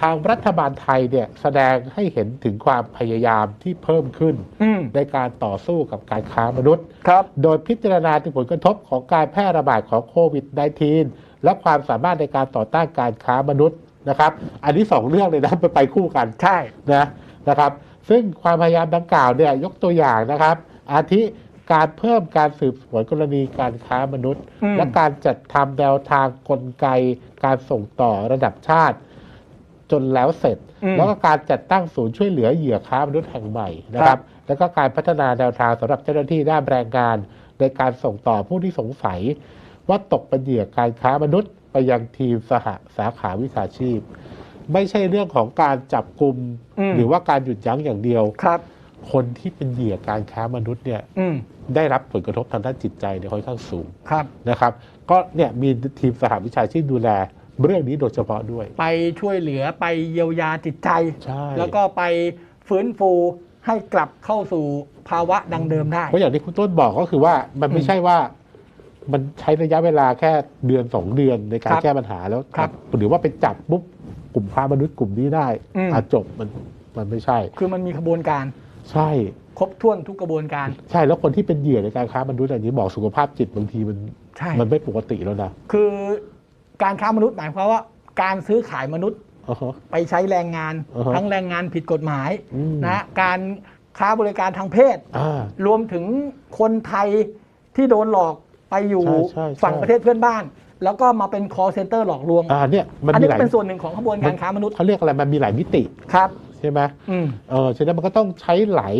ทางรัฐบาลไทยเนี่ยแสดงให้เห็นถึงความพยายามที่เพิ่มขึ้นอืมในการต่อสู้กับการค้ามนุษย์ครับโดยพิจารณาถึงผลกระทบของการแพร่ระบาดของโควิด -19 และความสามารถในการต่อต้านการค้ามนุษย์นะครับ อันนี้สองเรื่องเลยนะไปไปคู่กันใช่นะนะครับ ซึ่งความพยายามดังกล่าวเนี่ยยกตัวอย่างนะครับ อาทิการเพิ่มการสืบสวนกรณีการค้ามนุษย์อืมและการจัดทำแนวทางกลไกการส่งต่อระดับชาติ จนแล้วเสร็จอืมแล้วก็การจัดตั้งศูนย์ช่วยเหลือเหยื่อค้ามนุษย์แห่งใหม่นะครับ แล้วก็การพัฒนาแนวทางสำหรับเจ้าหน้าที่ด้านแรงงาน ในการส่งต่อผู้ที่สงสัย ว่าตกเป็นเหยื่อการค้ามนุษย์ ไปยังทีมสหสาขาวิชาชีพ ไม่ใช่เรื่องของการจับกลุ่มอืมหรือว่าการหยุดยั้งอย่างเดียวครับ คนที่เป็นเหยื่อการค้ามนุษย์เนี่ยอืมได้รับผลกระทบทางด้านจิตใจเนี่ยค่อนข้างสูงครับนะครับ ก็เนี่ยมีทีมสหวิชาชีพดูแล เรื่องนี้โดยเฉพาะด้วย ไปช่วยเหลือไปเยียวยาจิตใจ ใช่ แล้วก็ไปฟื้นฟูให้กลับเข้าสู่ภาวะดังเดิมได้ เพราะอย่างที่คุณต้นบอกก็คือว่ามันไม่ใช่ว่า มันใช้ระยะเวลาแค่เดือนสองเดือนในการครับแก้ปัญหาแล้วครับหรือว่าไปจับปุ๊บกลุ่มค้ามนุษย์กลุ่มนี้ได้อืม อาจบมันมันไม่ใช่ คือมันมีขบวนการใช่ ครบถ้วนทุกกระบวนการ ใช่แล้วคนที่เป็นเหยื่อในการค้ามนุษย์อย่างนี้บอกสุขภาพจิตบางทีมันใช่ มันไม่ปกติแล้วนะ คือ การค้ามนุษย์หมายความว่าการซื้อขายมนุษย์อ่าฮะ ไปใช้แรงงาน อ่าฮะทั้งแรงงานผิดกฎหมายอืม นะการค้าบริการทางเพศ อ่า รวมถึงคนไทยที่โดนหลอกไปอยู่ใช่ใช่ใช่ ฝั่งประเทศเพื่อนบ้าน แล้วก็มาเป็น call center หลอกลวง อ่าเนี่ยมันอันมีนี้หก็ลายเป็นส่วนหนึ่งของขบวนการค้ามนุษย์เขาเรียกอะไรมันมีหลายมิติครับ ใช่ไหมอืม เออฉะนั้นมันก็ต้องใช้หลาย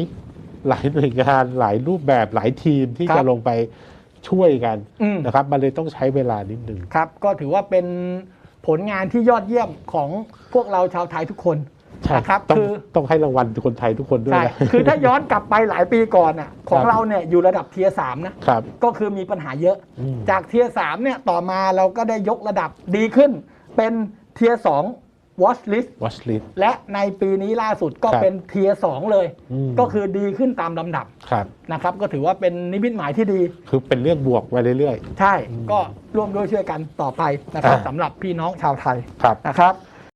หลายหน่วยงานหลายรูปแบบหลายทีมที่ครับ จะลงไป ช่วยกันอืม นะครับ มันเลยต้องใช้เวลานิดนึงครับ ก็ถือว่าเป็นผลงานที่ยอดเยี่ยมของพวกเราชาวไทยทุกคนใช่นะครับต้องคือ ต้องให้รางวัลคนไทยทุกคนด้วยใช่ นะ คือถ้าย้อนกลับไปหลายปีก่อนอะ ของครับ เราเนี่ยอยู่ระดับเทียสามนะ ครับ ก็คือมีปัญหาเยอะ อืมจากเทียสามเนี่ยต่อมาเราก็ได้ยกระดับดีขึ้น เป็นเทียสอง watch list watch list และในปีนี้ล่าสุดก็ครับเป็นเทียสองเลยอืมก็คือดีขึ้นตามลำดับครับนะครับ ก็ถือว่าเป็นนิมิตหมายที่ดี คือเป็นเรื่องบวกไปเรื่อยใช่ก็ร่วมด้วยช่วยกันต่อไปนะครับอ่าสำหรับพี่น้องชาวไทยๆครับนะครับ